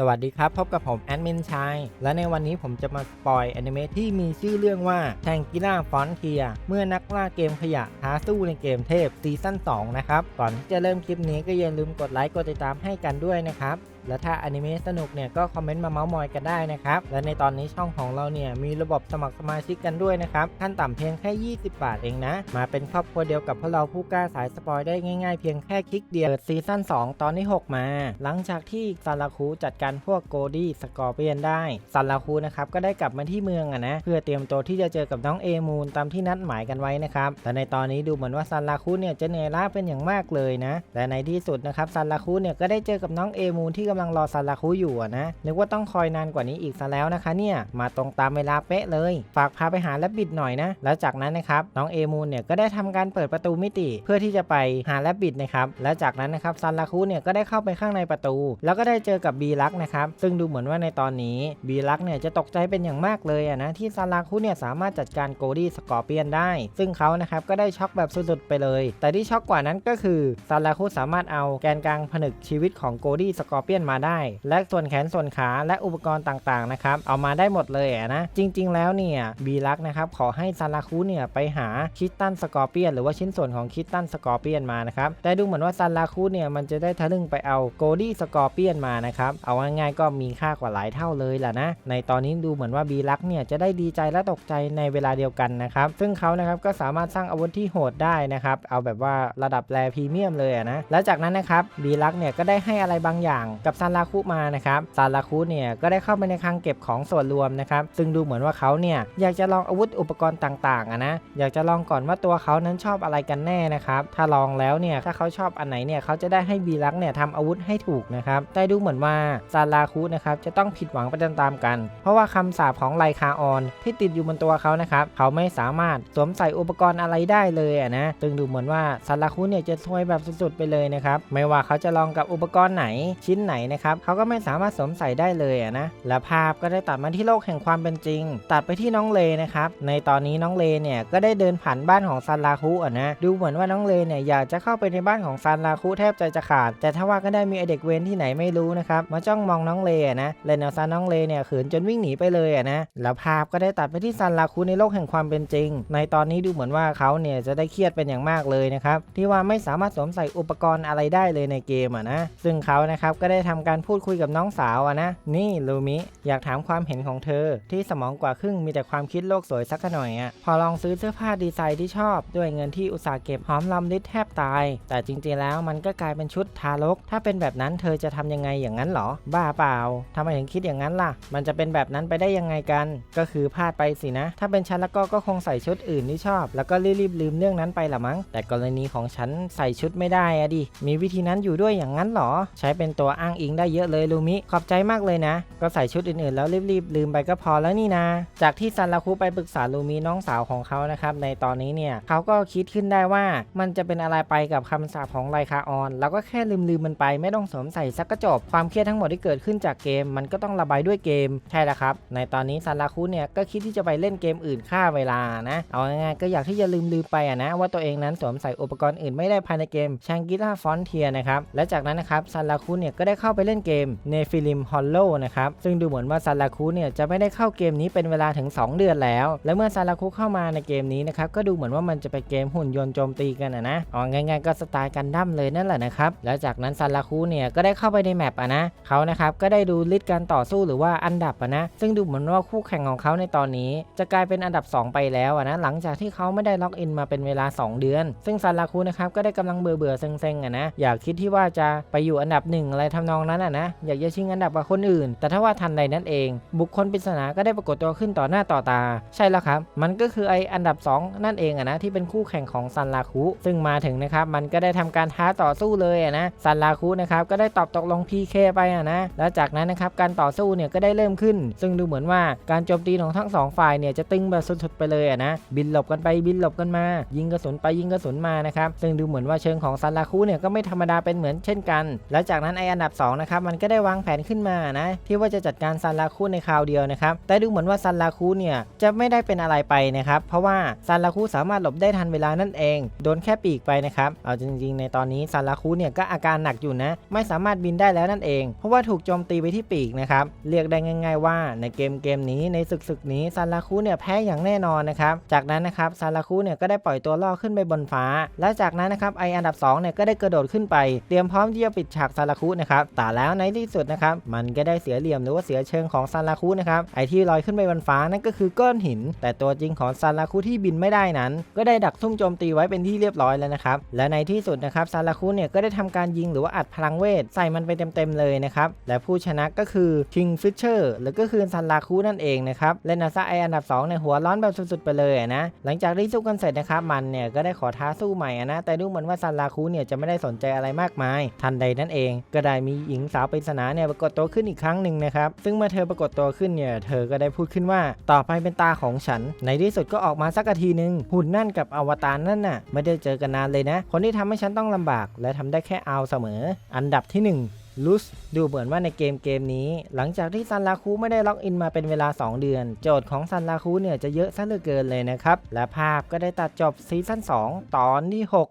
สวัสดีครับ พบกับผมแอดมินชาย และในวันนี้ผมจะมาสปอยแอนิเมะที่มีชื่อเรื่องว่าแทงกิล่าฟอนเทีย เมื่อนักล่าเกมขยะท้าสู้ในเกมเทพซีซั่น2นะครับ ก่อนที่จะเริ่มคลิปนี้ก็อย่าลืมกดไลค์กดติดตามให้กันด้วยนะครับและถ้าอนิเมะสนุกเนี่ยก็คอมเมนต์มาเมาส์มอยกันได้นะครับ และในตอนนี้ช่องของเราเนี่ยมีระบบสมัครสมาชิกกันด้วยนะครับ ขั้นต่ำเพียงแค่ 20 บาทเองนะ มาเป็นครอบครัวเดียวกับพวกเราผู้กล้าสายสปอยได้ง่ายๆ เพียงแค่คลิกเดียวเปิดซีซั่น2 ตอนที่ 6 มา หลังจากที่ซาลาคูจัดการพวกโกดี้สกอร์เปียนได้ซาลาคูนะครับก็ได้กลับมาที่เมืองอะนะเพื่อเตรียมตัวที่จะเจอกับน้องเอมูนตามที่นัดหมายกันไว้นะครับแต่ในตอนนี้ดูเหมือนว่าซาลาคูเนี่ยจะเหนื่อยล้าเป็นอย่างมากเลยนะและในที่สุดนะครับซาลาคูเนี่ยก็ได้เจอกับน้องเอมูนที่กำลังรอซาลาคูอยู่อะนะนึกว่าต้องคอยนานกว่านี้อีกซะแล้วนะคะเนี่ยมาตรงตามเวลาเป๊ะเลย ฝากพาไปหาแลบบิดหน่อยนะแล้วจากนั้นนะครับน้องเอมูนเนี่ยก็ได้ทำการเปิดประตูมิติ เพื่อที่จะไปหาแลบบิดนะครับและจากนั้นนะครับซาลาคูเนี่ยก็ได้เข้าไปข้างในประตู แล้วก็ได้เจอกับบีลักนะครับ ซึ่งดูเหมือนว่าในตอนนี้บีลักเนี่ยจะตกใจเป็นอย่างมากเลยะนะที่ซาลาคูเนี่ยสามารถจัดการโกดี้สกอร์เปียนได้ ซึ่งเขานะครับก็ได้ช็อกแบบสุดๆไปเลย แต่ที่ช็อกกว่านั้นก็คือซาลาคูสามารถเอาแกนกลางผนึกชีวิตของโกดี้สกอร์เปียนมาได้ และส่วนแขนส่วนขาและอุปกรณ์ต่างๆนะครับเอามาได้หมดเลยะนะจริง ๆ แล้วเนี่ยบีลักนะครับขอให้ซาลาคูเนี่ยไปหาคิตตันสกอร์เปียนหรือว่าชิ้นส่วนของคิตตันสกอร์เปียนมานะครับแต่ดูเหมือนว่าซาลาคูเนี่ยมันจะได้ทะลึ่งไปเอาโกดี้สกอร์เปียนมานะครับเอาง่ายๆก็มีค่ากว่าหลายเท่าเลยล่ะนะ ในตอนนี้ดูเหมือนว่าบีลักเนี่ยจะได้ดีใจและตกใจในเวลาเดียวกันนะครับ ซึ่งเขานะครับก็สามารถสร้างอาวุธที่โหดได้นะครับ เอาแบบว่าระดับแรพรีเมียมเลยนะ แล้วจากนั้นนะครับบีลักเนี่ยก็ได้ให้อะไรบางอย่างกับซาลาคุมานะครับ ซาลาคุเนี่ยก็ได้เข้าไปในคลังเก็บของส่วนรวมนะครับ ซึ่งดูเหมือนว่าเขาเนี่ยอยากจะลองอาวุธอุปกรณ์ต่างๆนะ อยากจะลองก่อนว่าตัวเขานั้นชอบอะไรกันแน่นะครับ ถ้าลองแล้วเนี่ยถ้าเขาชอบอันไหนเนี่ยเขาจะได้ให้บีลักเนี่ยทำอาวุธให้ถูกนะครับ แต่ดูเหมือนว่าซาลาคุนะครับจะต้องผิดหวังไปตามๆกัน เพราะว่าคำสาปของไลคาออน ที่ติดอยู่บนตัวเขานะครับเขาไม่สามารถสวมใส่อุปกรณ์อะไรได้เลยอะนะซึ่งดูเหมือนว่าซาลาคุเนี่ยจะซวยแบบสุดๆไปเลยนะครับไม่ว่าเขาจะลองกับอุปกรณ์ไหนชิ้นไหนนะครับเขาก็ไม่สามารถสวมใส่ได้เลยอะนะและภาพก็ได้ตัดมาที่โลกแห่งความเป็นจริง ตัดไปที่น้องเลนะครับในตอนนี้น้องเลเนี่ยก็ได้เดินผ่านบ้านของซาลาคุอะนะดูเหมือนว่าน้องเลเนี่ยอยากจะเข้าไปในบ้านของซาลาคุแทบใจจะขาด แต่ถ้าว่าก็ได้มีไอเด็กเวนที่ไหนไม่รู้นะครับมาจ้องมองน้องเลอะนะเลนเอาซาน้องเลเนี่ยขืนจนวิ่งหนีไปเลยอะนะแล้วภาพก็ได้ตัดไปที่ซาลาคุในโลกแห่งความเป็นจริง ในตอนนี้ดูเหมือนว่าเขาเนี่ยจะได้เครียดเป็นอย่างมากเลยนะครับที่ว่าไม่สามารถสวมใส่อุปกรณ์อะไรได้เลยในเกมอะนะซึ่งเขานะครับก็ได้ทำการพูดคุยกับน้องสาวอะนะนี่ลูมิอยากถามความเห็นของเธอ ที่สมองกว่าครึ่งมีแต่ความคิดโลกสวยสักหน่อยอะพอลองซื้อเสื้อผ้าดีไซน์ที่ชอบ ด้วยเงินที่อุตสาห์เก็บหอมลำลิดแทบตาย แต่จริงๆแล้วมันก็กลายเป็นชุดทารก ถ้าเป็นแบบนั้นเธอจะทำยังไงอย่างนั้นหรอบ้าเปล่าทำไมถึงคิดอย่างนั้นล่ะ มันจะเป็นแบบนั้นไปได้ยังไงกัน ก็คือพลาดไปสินะ ถ้าเป็นฉันแล้วก็ก็คงใส่ชุดอื่นที่ชอบ แล้วก็รีบๆลืมเรื่องนั้นไปละมั้ง แต่กรณีของฉันใส่ชุดไม่ได้อะดิ มีวิธีนั้นอยู่ด้วยอย่างนั้นเหรอ ใช้เป็นตัวอ้างอิงได้เยอะเลยลูมิ ขอบใจมากเลยนะ ก็ใส่ชุดอื่นๆ แล้วรีบๆลืมไปก็พอแล้วนี่นะ จากที่ซันลาคุไปปรึกษาลูมิน้องสาวของเขานะครับในตอนนี้เนี่ยเขาก็คิดขึ้นได้ว่ามันจะเป็นอะไรไปกับคำสาปของไลคาออน แล้วก็แค่ลืมๆมันไปไม่ต้องสวมใส่สักก็จบความเครียดทั้งหมดที่เกิดขึ้นจากเกม มันก็ต้องระบายด้วยเกมใช่แล้วครับ ในตอนนี้ซันลาคุเนี่ยก็คิดที่จะไปเล่นเกมอื่นฆ่าเวลานะ เอาง่ายๆก็อยากที่จะลืมลืมไปอะนะ ว่าตัวเองนั้นสวมใส่อุปกรณ์อื่นไม่ได้ภายในเกมชังกิล่าฟอนเทียนะครับและจากนั้นนะครับซันลาคุเนี่ยก็ได้เข้าไปเล่นเกมเนฟิลิมฮอลโลนะครับซึ่งดูเหมือนว่าซันลาคุเนี่ยจะไม่ได้เข้าเกมนี้เป็นเวลาถึง 2 เดือนแล้ว และเมื่อซันลาคุเข้ามาในเกมนี้นะครับก็ดูเหมือนว่ามันจะเป็นเกมหุ่นยนต์โจมตีกันอะนะเอาง่าย ๆ ก็สไตล์กันดั้มเลยนั่นแหละนะครับแล้วจากนั้นซันลาคุเนี่ยก็ได้เข้าไปในแมปอะนะเขานะครับ ก็ได้ดูลิสต์การต่อสู้หรือว่าอันดับนะ ซึ่งดูเหมือนว่าคู่แข่งของเขาในตอนนี้ จะกลายเป็นอันดับ 2 ไปแล้วนะ หลังจากที่เขาไม่ได้ล็อกอินมาเป็นเวลา 2 เดือน ซึ่งซาลาคูนะครับก็ได้กำลังเบื่อเบื่อๆเซ็งๆอะนะ อยากคิดที่ว่าจะไปอยู่อันดับหนึ่งอะไรทำนองนั้นอะนะ อยากจะชิงอันดับกับคนอื่น แต่ถ้าว่าทันใดนั่นเอง บุคคลปริศนาก็ได้ปรากฏตัวขึ้นต่อหน้าต่อตา ใช่แล้วครับ มันก็คือไออันดับ 2 นั่นเองอะนะที่เป็นคู่แข่งของซันลาคุซึ่งมาถึงนะครับมันก็ได้ทำการท้าต่อสู้เลยอะนะซันลาคุนะครับก็ได้ตอบตกลง PK ไปอะนะแล้วจากนั้นนะครับการต่อสู้เนี่ยก็ได้เริ่มขึ้น ซึ่งดูเหมือนว่าการโจมตีของทั้งสองฝ่ายเนี่ยจะตึงแบบสุดๆไปเลยอะนะบินหลบกันไปบินหลบกันมา ยิงกระสุนไปยิงกระสุนมานะครับซึ่งดูเหมือนว่าเชิงของซันลาคุเนี่ยก็ไม่ธรรมดาเป็นเหมือนเช่นกัน แล้วจากนั้นไออันดับ2นะครับมันก็ได้วางแผนขึ้นมานะที่ว่าจะจัดการซันราคุในคราวเดียวนะครับแต่ดูเหมือนว่าซันราคุเนี่ยจะไม่ได้เป็นอะไรไปนะครับเพราะว่าซันราคุสามารถหลบได้ทันเวลานั่นเอง โดนแค่ปีกไปนะครับเอาจริงๆ ในตอนนี้ซันราคุเนี่ยก็อาการหนักอยู่นะ ไม่สามารถบินได้แล้วนั่นเอง เพราะว่าถูกโจมตีไปที่ปีกนะครับเรียกได้ง่าย ๆ ว่าในเกมเกมนี้ในศึกศึกนี้ซันราคุเนี่ยแพ้อย่างแน่นอนนะครับจากนั้นนะครับซันราคุเนี่ยก็ได้ปล่อยตัวล่อขึ้นไปบนฟ้า และจากนั้นนะครับไออันดับ2เนี่ยก็ได้กระโดดขึ้นไป เตรียมพร้อมที่จะปิดฉากซาราคุนะครับแต่แล้วในที่สุดนะครับมันก็ได้เสียเหลี่ยมหรือว่าเสียเชิงของซาราคุนะครับไอที่ลอยขึ้นไปบนฟ้านั่นก็คือก้อนหิน แต่ตัวจริงของซาราคุที่บินไม่ได้นั้น ก็ได้ดักซุ่มโจมตีไว้เป็นที่เรียบร้อยแล้วนะครับและในที่สุดนะครับซาราคุเนี่ยก็ได้ทำการยิงหรือว่าอัดพลังเวทใส่มันไปเต็มๆเลยนะครับและผู้ชนะก็คือ King Fisher หรือก็คือซาราคุนั่นเองนะครับและนาซาไออันดับ2ในหัวร้อนแบบสุดๆไปเลยนะหลังจากที่สู้กันเสร็จนะครับมันเนี่ยก็ได้ขอท้าสู้ใหม่อนะแต่ดูเหมือนว่าซาราคุเนี่ยจะไม่ได้สนใจอะไรมากมาย ทันใดนั่นเอง ก็ได้มีหญิงสาวปริศนาเนี่ยปรากฏตัวขึ้นอีกครั้งหนึ่งนะครับซึ่งเมื่อเธอปรากฏตัวขึ้นเนี่ยเธอก็ได้พูดขึ้นว่าต่อไปเป็นตาของฉัน ในที่สุดก็ออกมาสักทีหนึ่งหุ่นนั่นกับอวตารนั่นน่ะไม่ได้เจอกันนานเลยนะ คนที่ทำให้ฉันต้องลำบาก และทำได้แค่เอาเสมอ อันดับที่หนึ่ง ลุสดูเหมือนว่าในเกมเกมนี้ หลังจากที่ซันลาคูไม่ได้ล็อกอินมาเป็นเวลา 2 เดือน โจทย์ของซันลาคูเนี่ยจะเยอะซะเหลือเกินเลยนะครับ และภาพก็ได้ตัดจบซีซั่น2 ตอนที่ 6